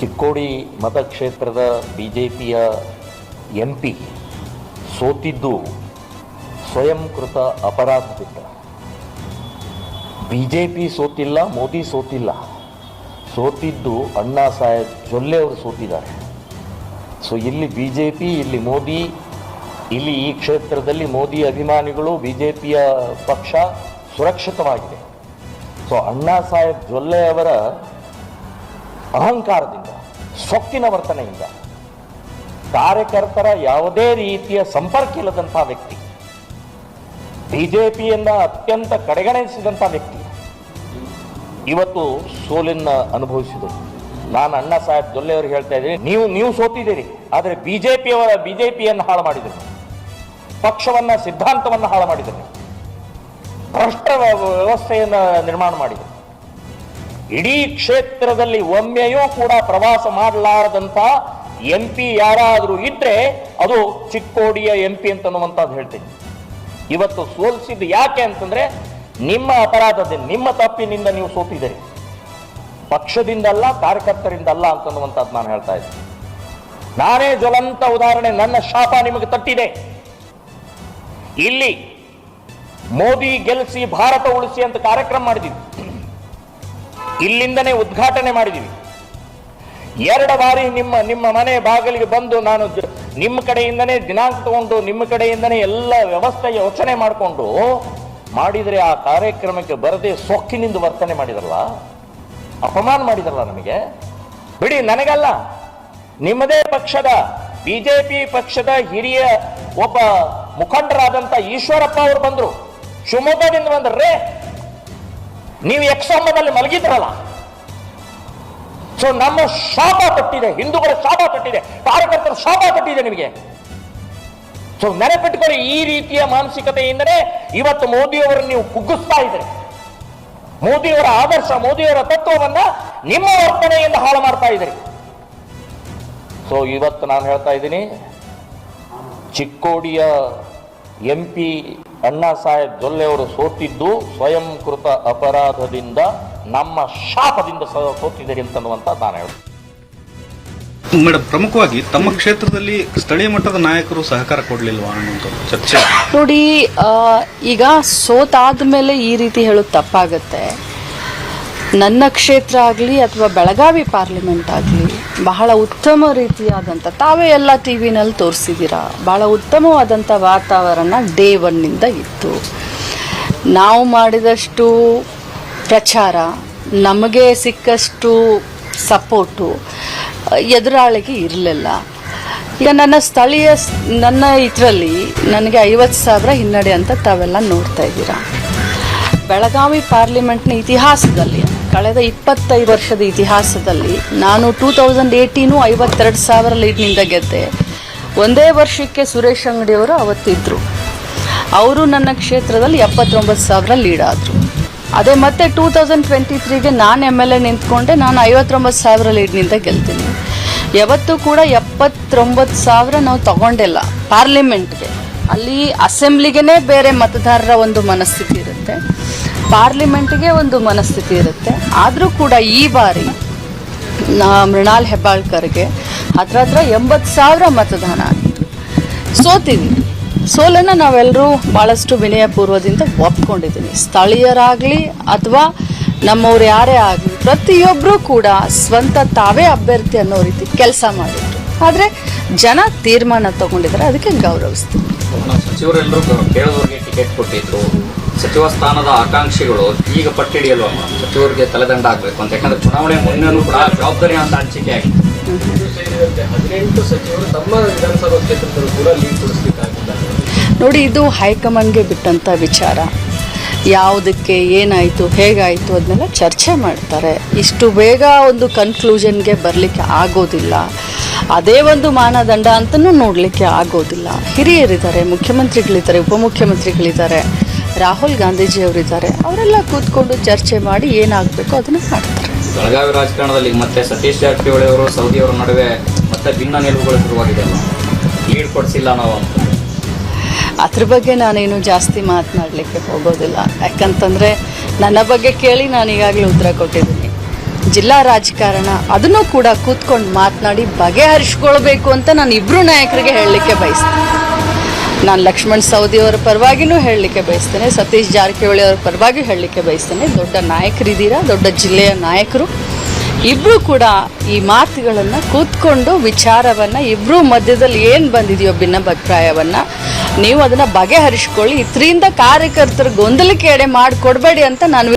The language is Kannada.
ಚಿಕ್ಕೋಡಿ ಮತಕ್ಷೇತ್ರದ ಬಿ ಜೆ ಪಿಯ ಎಂ ಪಿ ಸೋತಿದ್ದು ಸ್ವಯಂಕೃತ ಅಪರಾಧದಿಂದ ಬಿ ಜೆ ಪಿ ಸೋತಿಲ್ಲ, ಮೋದಿ ಸೋತಿಲ್ಲ. ಸೋತಿದ್ದು ಅಣ್ಣಾ ಸಾಹೇಬ್ ಜೊಲ್ಲೆ ಅವರು ಸೋತಿದ್ದಾರೆ. ಸೊ ಇಲ್ಲಿ ಬಿ ಜೆ ಪಿ ಇಲ್ಲಿ ಮೋದಿ, ಇಲ್ಲಿ ಈ ಕ್ಷೇತ್ರದಲ್ಲಿ ಮೋದಿ ಅಭಿಮಾನಿಗಳು ಬಿ ಜೆ ಪಿಯ ಪಕ್ಷ ಸುರಕ್ಷಿತವಾಗಿದೆ. ಸೊ ಅಣ್ಣಾ ಸಾಹೇಬ್ ಜೊಲ್ಲೆ ಅವರ ಅಹಂಕಾರದಿಂದ, ಸೊಕ್ಕಿನ ವರ್ತನೆಯಿಂದ. ಕಾರ್ಯಕರ್ತರ ಯಾವುದೇ ರೀತಿಯ ಸಂಪರ್ಕ ಇಲ್ಲದಂತಹ ವ್ಯಕ್ತಿ. ಬಿಜೆಪಿಯನ್ನ ಅತ್ಯಂತ ಕಡೆಗಣಿಸಿದಂಥ ವ್ಯಕ್ತಿ. ಇವತ್ತು ಸೋಲನ್ನ ಅನುಭವಿಸಿದರು. ನಾನು ಅಣ್ಣ ಸಾಹೇಬ್ ದೊಲ್ಲೆ ಅವ್ರಿಗೆ ಹೇಳ್ತಾ ಇದ್ದೀನಿ, ನೀವು ನೀವು ಸೋತಿದ್ದೀರಿ, ಆದರೆ ಬಿಜೆಪಿಯವರ ಬಿಜೆಪಿಯನ್ನು ಹಾಳು ಮಾಡಿದರು. ಪಕ್ಷವನ್ನ, ಸಿದ್ಧಾಂತವನ್ನು ಹಾಳು ಮಾಡಿದರು. ಭ್ರಷ್ಟ ವ್ಯವಸ್ಥೆಯನ್ನ ನಿರ್ಮಾಣ ಮಾಡಿದರು. ಇಡೀ ಕ್ಷೇತ್ರದಲ್ಲಿ ಒಮ್ಮೆಯೂ ಕೂಡ ಪ್ರವಾಸ ಮಾಡಲಾರದಂತ ಎಂ ಪಿ ಯಾರಾದರೂ ಇದ್ರೆ ಅದು ಚಿಕ್ಕೋಡಿಯ ಎಂ ಪಿ ಅಂತನ್ನುವಂಥದ್ದು ಹೇಳ್ತೀನಿ. ಇವತ್ತು ಸೋಲಿಸಿದ್ದು ಯಾಕೆ ಅಂತಂದ್ರೆ ನಿಮ್ಮ ಅಪರಾಧದಿಂದ, ನಿಮ್ಮ ತಪ್ಪಿನಿಂದ ನೀವು ಸೋತಿದ್ದೀರಿ. ಪಕ್ಷದಿಂದಲ್ಲ, ಕಾರ್ಯಕರ್ತರಿಂದಲ್ಲ ಅಂತನ್ನುವಂಥದ್ದು ನಾನು ಹೇಳ್ತಾ ಇದ್ದೀನಿ. ನಾನೇ ಜ್ವಲಂತ ಉದಾಹರಣೆ, ನನ್ನ ಶಾಪ ನಿಮಗೆ ತಟ್ಟಿದೆ. ಇಲ್ಲಿ ಮೋದಿ ಗೆಲ್ಲಿಸಿ ಭಾರತ ಉಳಿಸಿ ಅಂತ ಕಾರ್ಯಕ್ರಮ ಮಾಡಿದ್ದೀವಿ. ಇಲ್ಲಿಂದನೇ ಉದ್ಘಾಟನೆ ಮಾಡಿದ್ದೀವಿ ಎರಡು ಬಾರಿ ನಿಮ್ಮ ನಿಮ್ಮ ಮನೆ ಬಾಗಿಲಿಗೆ ಬಂದು ನಾನು ನಿಮ್ಮ ಕಡೆಯಿಂದನೇ ದಿನಾಂಕ ತಗೊಂಡು ನಿಮ್ಮ ಕಡೆಯಿಂದನೇ ಎಲ್ಲ ವ್ಯವಸ್ಥೆ ಯೋಚನೆ ಮಾಡಿಕೊಂಡು ಮಾಡಿದರೆ ಆ ಕಾರ್ಯಕ್ರಮಕ್ಕೆ ಬರದೆ ಸೊಕ್ಕಿನಿಂದ ವರ್ತನೆ ಮಾಡಿದ್ರಲ್ಲ? ಅಪಮಾನ ಮಾಡಿದ್ರಲ್ಲ ನಮಗೆ? ಬಿಡಿ, ನನಗಲ್ಲ. ನಿಮ್ಮದೇ ಪಕ್ಷದ, ಬಿಜೆಪಿ ಪಕ್ಷದ ಹಿರಿಯ ಒಬ್ಬ ಮುಖಂಡರಾದಂಥ ಈಶ್ವರಪ್ಪ ಅವರು ಬಂದರು. ಶಿವಮೊಗ್ಗದಿಂದ ಬಂದ್ರೇ. ನೀವು ಯಕ್ಷಾಂಬದಲ್ಲಿ ಮಲಗಿದ್ರಲ್ಲ ಸೊ ನಮ್ಮ ಶಾಪ ತಟ್ಟಿದೆ, ಹಿಂದೂಗಳ ಶಾಪ ತಟ್ಟಿದೆ ಕಾರ್ಯಕರ್ತರ ಶಾಪ ತಟ್ಟಿದೆ ನಿಮಗೆ. ಸೊ ನೆನಪಿಟ್ಟುಕೊಳ್ಳಿ ಈ ರೀತಿಯ ಮಾನಸಿಕತೆಯಿಂದಲೇ ಇವತ್ತು ಮೋದಿಯವರನ್ನು ನೀವು ಕುಗ್ಗಿಸ್ತಾ ಇದ್ದೀರಿ. ಮೋದಿಯವರ ಆದರ್ಶ, ಮೋದಿಯವರ ತತ್ವವನ್ನ ನಿಮ್ಮ ವರ್ತನೆಯಿಂದ ಹಾಳು ಮಾಡ್ತಾ ಇದ್ದೀರಿ. ಸೊ ಇವತ್ತು ನಾನು ಹೇಳ್ತಾ ಇದ್ದೀನಿ, ಚಿಕ್ಕೋಡಿಯ ಎಂ ಅಣ್ಣಾ ಸಾಹೇಬ್ ಜೊಲ್ಲೆ ಅವರು ಸೋತಿದ್ದು ಸ್ವಯಂಕೃತ ಅಪರಾಧದಿಂದ ನಮ್ಮ ಶಾಪದಿಂದ ಸೋತಿದ್ದಾರೆ ಅಂತನ್ನುವಂತ ನಾನು ಹೇಳ್ತೀನಿ. ಮೇಡಮ್ ಪ್ರಮುಖವಾಗಿ ತಮ್ಮ ಕ್ಷೇತ್ರದಲ್ಲಿ ಸ್ಥಳೀಯ ಮಟ್ಟದ ನಾಯಕರು ಸಹಕಾರ ಕೊಡ್ಲಿಲ್ವಾ ಚರ್ಚೆ. ನೋಡಿ ಈಗ ಸೋತಾದ ಮೇಲೆ ಈ ರೀತಿ ಹೇಳೋದು ತಪ್ಪಾಗತ್ತೆ. ನನ್ನ ಕ್ಷೇತ್ರ ಆಗಲಿ ಅಥವಾ ಬೆಳಗಾವಿ ಪಾರ್ಲಿಮೆಂಟ್ ಆಗಲಿ, ಬಹಳ ಉತ್ತಮ ರೀತಿಯಾದಂಥ ತಾವೇ ಎಲ್ಲ ಟಿ ವಿನಲ್ಲಿ ತೋರಿಸಿದ್ದೀರಾ? ಬಹಳ ಉತ್ತಮವಾದಂಥ ವಾತಾವರಣ ಡೇ ಒನ್ನಿಂದ ಇತ್ತು. ನಾವು ಮಾಡಿದಷ್ಟು ಪ್ರಚಾರ, ನಮಗೆ ಸಿಕ್ಕಷ್ಟು ಸಪೋರ್ಟು, ಎದುರಾಳಿಗೆ ಇರಲಿಲ್ಲ. ಈಗ ನನ್ನ ಸ್ಥಳೀಯ ನನ್ನ ಇದರಲ್ಲಿ ನನಗೆ ಐವತ್ತು ಸಾವಿರ ಹಿನ್ನಡೆ ಅಂತ ತಾವೆಲ್ಲ ನೋಡ್ತಾ ಇದ್ದೀರಾ? ಬೆಳಗಾವಿ ಪಾರ್ಲಿಮೆಂಟ್ನ ಇತಿಹಾಸದಲ್ಲಿ ಕಳೆದ ಇಪ್ಪತ್ತೈದು ವರ್ಷದ ಇತಿಹಾಸದಲ್ಲಿ ನಾನು ಟೂ ತೌಸಂಡ್ ಏಯ್ಟೀನು ಐವತ್ತೆರಡು ಸಾವಿರ ಲೀಡ್ನಿಂದ ಗೆದ್ದೆ. ಒಂದೇ ವರ್ಷಕ್ಕೆ ಸುರೇಶ್ ಅಂಗಡಿಯವರು ಅವತ್ತಿದ್ದರು ಅವರು ನನ್ನ ಕ್ಷೇತ್ರದಲ್ಲಿ ಎಪ್ಪತ್ತೊಂಬತ್ತು ಸಾವಿರ ಲೀಡ್ ಆದರು. ಅದೇ ಮತ್ತೆ ಟೂ ತೌಸಂಡ್ ಟ್ವೆಂಟಿ ತ್ರೀಗೆ ನಾನು ಎಂ ಎಲ್ ಎ ನಿಂತ್ಕೊಂಡೆ, ನಾನು ಐವತ್ತೊಂಬತ್ತು ಸಾವಿರ ಲೀಡ್ನಿಂದ ಗೆಲ್ತೀನಿ. ಯಾವತ್ತೂ ಕೂಡ ಎಪ್ಪತ್ತೊಂಬತ್ತು ಸಾವಿರ ನಾವು ತಗೊಂಡಿಲ್ಲ, ಪಾರ್ಲಿಮೆಂಟ್ಗೆ. ಅಲ್ಲಿ ಅಸೆಂಬ್ಲಿಗೆ ಬೇರೆ ಮತದಾರರ ಒಂದು ಮನಸ್ಥಿತಿ ಇರುತ್ತೆ. ಪಾರ್ಲಿಮೆಂಟ್ಗೆ ಒಂದು ಮನಸ್ಥಿತಿ ಇರುತ್ತೆ. ಆದರೂ ಕೂಡ ಈ ಬಾರಿ ಮೃಣಾಲ್ ಹೆಬ್ಬಾಳ್ಕರ್ಗೆ ಹತ್ರ ಹತ್ರ ಎಂಬತ್ತು ಸಾವಿರ ಮತದಾನ ಆಗಿತ್ತು ಸೋತಿದ್ದೀವಿ ಸೋಲನ್ನು ನಾವೆಲ್ಲರೂ ಭಾಳಷ್ಟು ವಿನಯಪೂರ್ವದಿಂದ ಒಪ್ಕೊಂಡಿದ್ದೀನಿ ಸ್ಥಳೀಯರಾಗಲಿ ಅಥವಾ ನಮ್ಮವ್ರು ಯಾರೇ ಆಗಲಿ ಪ್ರತಿಯೊಬ್ಬರೂ ಕೂಡ ಸ್ವಂತ ತಾವೇ ಅಭ್ಯರ್ಥಿ ಅನ್ನೋ ರೀತಿ ಕೆಲಸ ಮಾಡಿದ್ರು. ಆದರೆ ಜನ ತೀರ್ಮಾನ ತಗೊಂಡಿದ್ದಾರೆ. ಅದಕ್ಕೆ ಗೌರವಿಸ್ತೀನಿ. ಸಚಿವ ಸ್ಥಾನದ ಆಕಾಂಕ್ಷಿಗಳು ಈಗ ಪಟ್ಟಿಡಿಯಲು ಸಚಿವರಿಗೆ ತಲೆದಂಡ ಆಗಬೇಕು ಅಂತ. ಯಾಕಂದ್ರೆ ಚುನಾವಣೆ ಮುನ್ನೂ ಕೂಡ ಜವಾಬ್ದಾರಿ ಅಂತ ಹಂಚಿಕೆ ಆಗಿದೆ. ಹದಿನೆಂಟು ಸಚಿವರು ತಮ್ಮ ವಿಧಾನಸಭಾ ಕ್ಷೇತ್ರದಲ್ಲೂ ಕೂಡ ಲೀಡ್ ನೋಡಿ ಇದು ಹೈಕಮಾಂಡ್ಗೆ ಬಿಟ್ಟಂಥ ವಿಚಾರ. ಯಾವುದಕ್ಕೆ ಏನಾಯಿತು ಹೇಗಾಯಿತು ಅದನ್ನೆಲ್ಲ ಚರ್ಚೆ ಮಾಡ್ತಾರೆ. ಇಷ್ಟು ಬೇಗ ಒಂದು ಕನ್ಕ್ಲೂಷನ್ಗೆ ಬರಲಿಕ್ಕೆ ಆಗೋದಿಲ್ಲ. ಅದೇ ಒಂದು ಮಾನದಂಡ ಅಂತಲೂ ನೋಡಲಿಕ್ಕೆ ಆಗೋದಿಲ್ಲ. ಹಿರಿಯರಿದ್ದಾರೆ ಮುಖ್ಯಮಂತ್ರಿಗಳಿದ್ದಾರೆ ಉಪಮುಖ್ಯಮಂತ್ರಿಗಳಿದ್ದಾರೆ. ರಾಹುಲ್ ಗಾಂಧೀಜಿಯವರಿದ್ದಾರೆ. ಅವರೆಲ್ಲ ಕೂತ್ಕೊಂಡು ಚರ್ಚೆ ಮಾಡಿ ಏನಾಗಬೇಕು ಅದನ್ನು ಮಾಡ್ತಾರೆ ಬೆಳಗಾವಿ ರಾಜಕಾರಣದಲ್ಲಿ ಮತ್ತೆ ಸತೀಶ್ ಜಾರಕಿಹೊಳಿ ಅವರು ಸೌದಿ ಅವರ ನಡುವೆ ಮತ್ತೆ ಭಿನ್ನ ನಿಲುವುಗಳು ಶುರುವಾಗಿದೆ. ಲೀಡ್ ಕೊಡಿಸಿಲ್ಲ ನಾವು ಅಂತ. ಅದ್ರ ಬಗ್ಗೆ ನಾನೇನು ಜಾಸ್ತಿ ಮಾತನಾಡಲಿಕ್ಕೆ ಹೋಗೋದಿಲ್ಲ. ಯಾಕಂತಂದರೆ ನನ್ನ ಬಗ್ಗೆ ಕೇಳಿ ನಾನು ಈಗಾಗಲೇ ಉತ್ತರ ಕೊಟ್ಟಿದ್ದೀನಿ. ಜಿಲ್ಲಾ ರಾಜಕಾರಣ ಅದನ್ನು ಕೂಡ ಕೂತ್ಕೊಂಡು ಮಾತನಾಡಿ ಬಗೆಹರಿಸ್ಕೊಳ್ಬೇಕು ಅಂತ ನಾನು ಇಬ್ಬರು ನಾಯಕರಿಗೆ ಹೇಳಲಿಕ್ಕೆ ಬಯಸ್ತೇನೆ. ನಾನು ಲಕ್ಷ್ಮಣ್ ಸೌದಿಯವರ ಅವರ ಪರವಾಗಿನೂ ಹೇಳಲಿಕ್ಕೆ ಬಯಸ್ತೇನೆ, ಸತೀಶ್ ಜಾರಕಿಹೊಳಿ ಅವರ ಪರವಾಗಿ ಹೇಳಲಿಕ್ಕೆ ಬಯಸ್ತೇನೆ. ದೊಡ್ಡ ನಾಯಕರಿದ್ದೀರಾ, ದೊಡ್ಡ ಜಿಲ್ಲೆಯ ನಾಯಕರು. ಇಬ್ಬರೂ ಕೂಡ ಈ ಮಾತುಗಳನ್ನು ಕೂತ್ಕೊಂಡು, ವಿಚಾರವನ್ನು ಇಬ್ಬರೂ ಮಧ್ಯದಲ್ಲಿ ಏನು ಬಂದಿದೆಯೋ ಭಿನ್ನಾಭಿಪ್ರಾಯವನ್ನು ನೀವು ಅದನ್ನು ಬಗೆಹರಿಸ್ಕೊಳ್ಳಿ. ಇದರಿಂದ ಕಾರ್ಯಕರ್ತರ ಗೊಂದಲಕ್ಕೆ ಎಡೆ ಮಾಡಿಕೊಡ್ಬೇಡಿ ಅಂತ ನಾನು